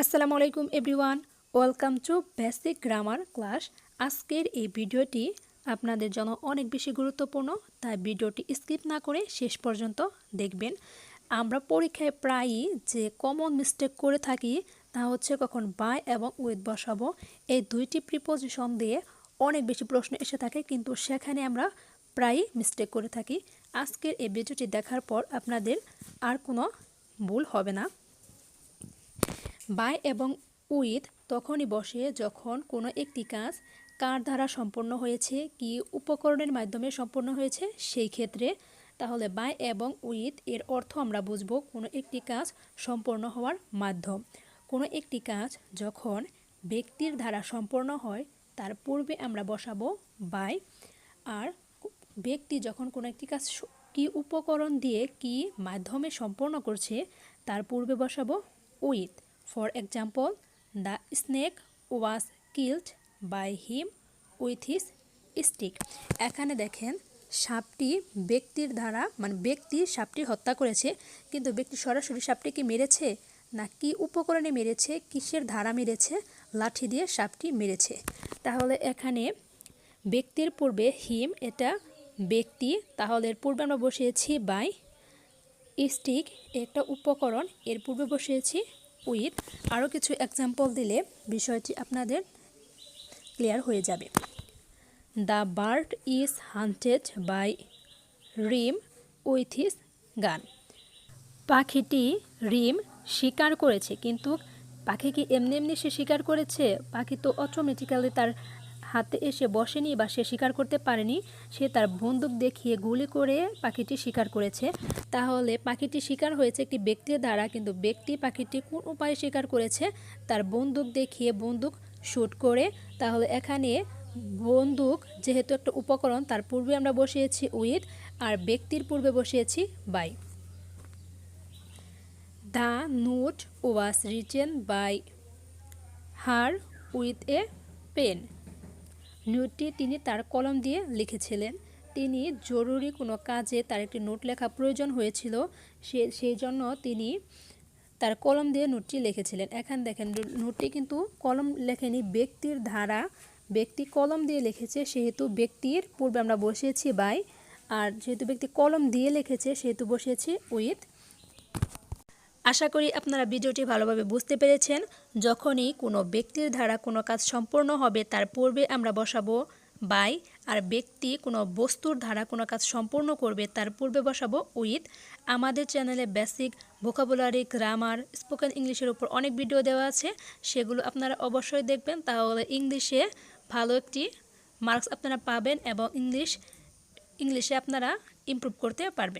আসসালামু আলাইকুম everyone, welcome to basic grammar class. আজকের এই ভিডিওটি আপনাদের জন্য অনেক বেশি গুরুত্বপূর্ণ, তাই ভিডিওটি স্কিপ না করে শেষ পর্যন্ত দেখবেন। আমরা পরীক্ষায় প্রায়ই যে কমন মিস্টেক করে থাকি, তা হচ্ছে কখন বাই এবং উইথ বসাবো। এই দুইটি প্রিপোজিশন দিয়ে অনেক বেশি প্রশ্ন এসে থাকে, কিন্তু সেখানে আমরা প্রায়ই মিস্টেক করে থাকি। আজকের এই ভিডিওটি দেখার পর আপনাদের আর কোনো ভুল হবে না। বাই এবং উইথ তখনই বসে যখন কোনো একটি কাজ কার দ্বারা সম্পন্ন হয়েছে, কি উপকরণের মাধ্যমে সম্পন্ন হয়েছে সেই ক্ষেত্রে, তাহলে বাই এবং উইথ এর অর্থ আমরা বুঝব কোনো একটি কাজ সম্পন্ন হওয়ার মাধ্যম। কোনো একটি কাজ যখন ব্যক্তির দ্বারা সম্পন্ন হয়, তার পূর্বে আমরা বসাবো বাই। আর ব্যক্তি যখন কোনো একটি কাজ কি উপকরণ দিয়ে কি মাধ্যমে সম্পন্ন করছে, তার পূর্বে বসাবো with. For example the snake was killed by him with his stick এখানে দেখেন, সাপটি ব্যক্তির দ্বারা মানে ব্যক্তি সাপটি হত্যা করেছে, কিন্তু ব্যক্তি সরাসরি সাপটিকে মেরেছে? না, কি উপকরণে মেরেছে? কিসের ধারা মেরেছে? লাঠি দিয়ে সাপটি মেরেছে। তাহলে এখানে ব্যক্তির পূর্বে হিম এটা ব্যক্তি, তাহলে এর পূর্বে আমরা বসিয়েছি বাই স্টিক একটা উপকরণ, এর পূর্বে বসিয়েছি উইথ আরও কিছু এক্সাম্পল দিলে বিষয়টি আপনাদের ক্লিয়ার হয়ে যাবে। The bird is hunted by him with his gun পাখিটি রিম শিকার করেছে, কিন্তু পাখি কি এমনি এমনি সে শিকার করেছে, পাখি তো অটোমেটিক্যালি তার হাতে এসে বসেনি বা সে শিকার করতে পারেনি, সে তার বন্দুক দেখিয়ে গুলি করে পাখিটি শিকার করেছে। তাহলে পাখিটি শিকার হয়েছে একটি ব্যক্তির দ্বারা, কিন্তু ব্যক্তি পাখিটি কোন উপায়ে শিকার করেছে? তার বন্দুক দেখিয়ে বন্দুক শ্যুট করে, তাহলে এখানে বন্দুক যেহেতু একটা উপকরণ, তার পূর্বে আমরা বসিয়েছি উইথ আর ব্যক্তির পূর্বে বসিয়েছি by. The note was written by her with a pen. নোটটি তিনি তার কলম দিয়ে লিখেছিলেন। তিনি জরুরি কোনো কাজে তার একটি নোট লেখা প্রয়োজন হয়েছিল, সে, সেই জন্য তিনি তার কলম দিয়ে নোটটি লিখেছিলেন। এখান দেখেন নোটটি কিন্তু কলম লেখেনি, ব্যক্তির ধারা, ব্যক্তি কলম দিয়ে লিখেছে, সেহেতু ব্যক্তির পূর্বে আমরা বসিয়েছি বাই আর যেহেতু ব্যক্তি কলম দিয়ে লিখেছে, সেহেতু বসিয়েছি উইথ আশা করি আপনারা ভিডিওটি ভালোভাবে বুঝতে পেরেছেন। যখনই কোনো ব্যক্তির দ্বারা কোনো কাজ সম্পূর্ণ হবে, তার পূর্বে আমরা বসাবো বাই। আর ব্যক্তি কোনো বস্তুর দ্বারা কোনো কাজ সম্পূর্ণ করবে, তার পূর্বে বসাবো উইথ। আমাদের চ্যানেলে বেসিক ভোকাবুলারি, গ্রামার, স্পোকেন ইংলিশের উপর অনেক ভিডিও দেওয়া আছে। সেগুলো আপনারা অবশ্যই দেখবেন। তাহলে ইংলিশে ভালো একটি মার্কস আপনারা পাবেন এবং ইংলিশ, ইংলিশে আপনারা ইমপ্রুভ করতে পারবেন।